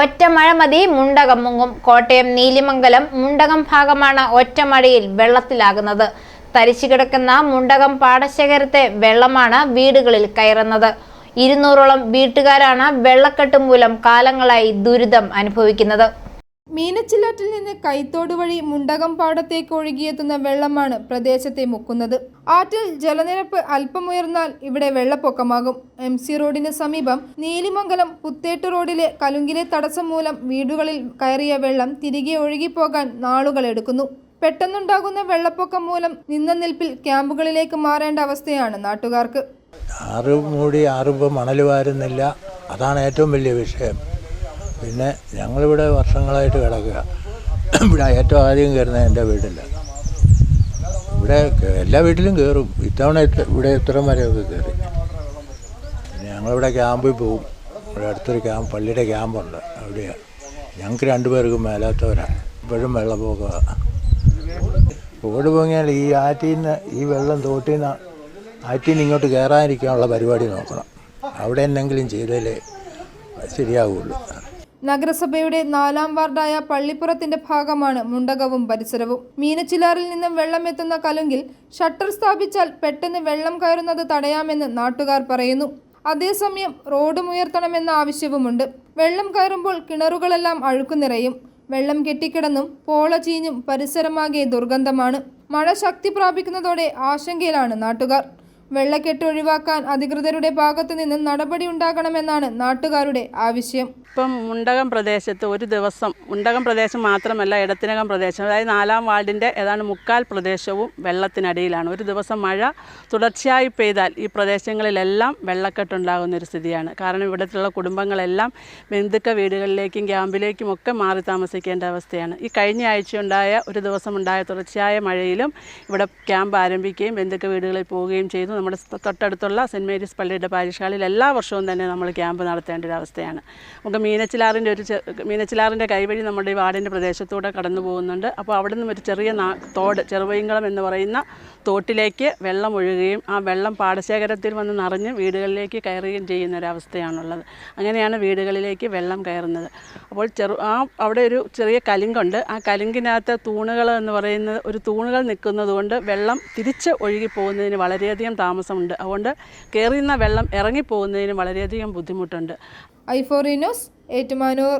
ഒറ്റമഴ മതി മുണ്ടകം മുങ്ങും. കോട്ടയം നീലിമംഗലം മുണ്ടകം ഭാഗമാണ് ഒറ്റമഴയിൽ വെള്ളത്തിലാകുന്നത്. തരിച്ചു കിടക്കുന്ന മുണ്ടകം പാടശേഖരത്തെ വെള്ളമാണ് വീടുകളിൽ കയറുന്നത്. ഇരുന്നൂറോളം വീട്ടുകാരാണ് വെള്ളക്കെട്ട് മൂലം കാലങ്ങളായി ദുരിതം അനുഭവിക്കുന്നത്. മീനച്ചില്ലാറ്റിൽ നിന്ന് കൈത്തോട് വഴി മുണ്ടകം പാടത്തേക്ക് ഒഴുകിയെത്തുന്ന വെള്ളമാണ് പ്രദേശത്തെ മുക്കുന്നത്. ആറ്റിൽ ജലനിരപ്പ് അല്പമുയർന്നാൽ ഇവിടെ വെള്ളപ്പൊക്കമാകും. എം സി റോഡിന് സമീപം നീലിമംഗലം പുത്തേട്ട് റോഡിലെ കലുങ്കിലെ തടസ്സം മൂലം വീടുകളിൽ കയറിയ വെള്ളം തിരികെ ഒഴുകിപ്പോകാൻ നാളുകളെടുക്കുന്നു പെട്ടെന്നുണ്ടാകുന്ന വെള്ളപ്പൊക്കം മൂലം നിന്ന നിൽപ്പിൽ ക്യാമ്പുകളിലേക്ക് മാറേണ്ട അവസ്ഥയാണ് നാട്ടുകാർക്ക്. ആറ് മൂടി ആറുമ്പോൾ മണൽ വാരുന്നില്ല. അതാണ് ഏറ്റവും വലിയ വിഷയം. പിന്നെ ഞങ്ങളിവിടെ വർഷങ്ങളായിട്ട് കിടക്കുക. ഇവിടെ ഏറ്റവും ആദ്യം കയറുന്നത് എന്റെ വീട്ടിൽ ഇവിടെ എല്ലാ വീട്ടിലും കയറും. ഇത്തവണ ഇത്ര- ഇവിടെ ഇത്രയും വരെയൊക്കെ കയറി. ഞങ്ങളിവിടെ ക്യാമ്പിൽ പോകും ഇവിടെ അടുത്തൊരു ക്യാമ്പ് പള്ളിയുടെ ക്യാമ്പുണ്ട്. അവിടെയാണ് ഞങ്ങൾക്ക് രണ്ടുപേർക്കും മേലാത്തവരാണ് ഇപ്പോഴും വെള്ളപ്പൊക്കമാണ് ഓട് പൊങ്ങിയാൽ ഈ ആറ്റിൽ നിന്ന് ഈ വെള്ളം തോട്ടിൽ നിന്ന് ആറ്റിൽ നിന്ന് ഇങ്ങോട്ട് കയറാതിരിക്കാനുള്ള പരിപാടി നോക്കണം. അവിടെ എന്തെങ്കിലും ചെയ്താലേ ശരിയാവുള്ളൂ. നഗരസഭയുടെ നാലാം വാർഡായ പള്ളിപ്പുറത്തിന്റെ ഭാഗമാണ് മുണ്ടകവും പരിസരവും. മീനച്ചിലാറിൽ നിന്നും വെള്ളം എത്തുന്ന കലുങ്കിൽ ഷട്ടർ സ്ഥാപിച്ചാൽ പെട്ടെന്ന് വെള്ളം കയറുന്നത് തടയാമെന്ന് നാട്ടുകാർ പറയുന്നു. അതേസമയം റോഡും ഉയർത്തണമെന്ന ആവശ്യവുമുണ്ട്. വെള്ളം കയറുമ്പോൾ കിണറുകളെല്ലാം അഴുക്കുനിറയും വെള്ളം കെട്ടിക്കിടന്നും പോള ചീഞ്ഞും പരിസരമാകെ ദുർഗന്ധമാണ്. മഴ ശക്തി പ്രാപിക്കുന്നതോടെ ആശങ്കയിലാണ് നാട്ടുകാർ. വെള്ളക്കെട്ട് ഒഴിവാക്കാൻ അധികൃതരുടെ ഭാഗത്തു നിന്ന് നടപടി ഉണ്ടാകണമെന്നാണ് നാട്ടുകാരുടെ ആവശ്യം. ഇപ്പം മുണ്ടകം പ്രദേശത്ത് ഒരു ദിവസം മുണ്ടകം പ്രദേശം മാത്രമല്ല ഇടത്തിനകം പ്രദേശം അതായത് നാലാം വാർഡിന്റെ ഏതാണ്ട് മുക്കാൽ പ്രദേശവും വെള്ളത്തിനടിയിലാണ്. ഒരു ദിവസം മഴ തുടർച്ചയായി പെയ്താൽ ഈ പ്രദേശങ്ങളിലെല്ലാം വെള്ളക്കെട്ടുണ്ടാകുന്ന ഒരു സ്ഥിതിയാണ്. കാരണം ഇവിടത്തുള്ള കുടുംബങ്ങളെല്ലാം ബന്ധുക്ക വീടുകളിലേക്കും ക്യാമ്പിലേക്കും ഒക്കെ മാറി താമസിക്കേണ്ട അവസ്ഥയാണ്. ഈ കഴിഞ്ഞ ആഴ്ചയുണ്ടായ ഒരു ദിവസം ഉണ്ടായ തുടർച്ചയായ മഴയിലും ഇവിടെ ക്യാമ്പ് ആരംഭിക്കുകയും ബന്ധുക്ക വീടുകളിൽ പോവുകയും ചെയ്തു നമ്മുടെ തൊട്ടടുത്തുള്ള സെന്റ് മേരീസ് പള്ളിയുടെ പാരിഷാളിൽ എല്ലാ വർഷവും തന്നെ നമ്മൾ ക്യാമ്പ് നടത്തേണ്ട ഒരു അവസ്ഥയാണ്. നമുക്ക് മീനച്ചിലാറിന്റെ ഒരു മീനച്ചിലാറിന്റെ കൈവഴി നമ്മുടെ ഈ വാർഡിന്റെ പ്രദേശത്തൂടെ കടന്നു പോകുന്നുണ്ട് അപ്പോൾ അവിടെ നിന്നും ഒരു ചെറിയ തോട് ചെറുവൈങ്കളം എന്ന് പറയുന്ന തോട്ടിലേക്ക് വെള്ളം ഒഴുകുകയും ആ വെള്ളം പാടശേഖരത്തിൽ വന്ന് നിറഞ്ഞ് വീടുകളിലേക്ക് കയറുകയും ചെയ്യുന്ന ഒരവസ്ഥയാണുള്ളത്. അങ്ങനെയാണ് വീടുകളിലേക്ക് വെള്ളം കയറുന്നത്. അപ്പോൾ ചെറു ആ അവിടെ ഒരു ചെറിയ കലിങ്കുണ്ട്. ആ കലിങ്കിനകത്ത് തൂണുകൾ എന്ന് പറയുന്നത് ഒരു തൂണുകൾ നിൽക്കുന്നതുകൊണ്ട് വെള്ളം തിരിച്ച് ഒഴുകിപ്പോകുന്നതിന് വളരെയധികം താമസമുണ്ട്. അതുകൊണ്ട് കയറുന്ന വെള്ളം ഇറങ്ങിപ്പോകുന്നതിന് വളരെയധികം ബുദ്ധിമുട്ടുണ്ട്. ഐഫോറിനോസ് ഏറ്റുമാനൂർ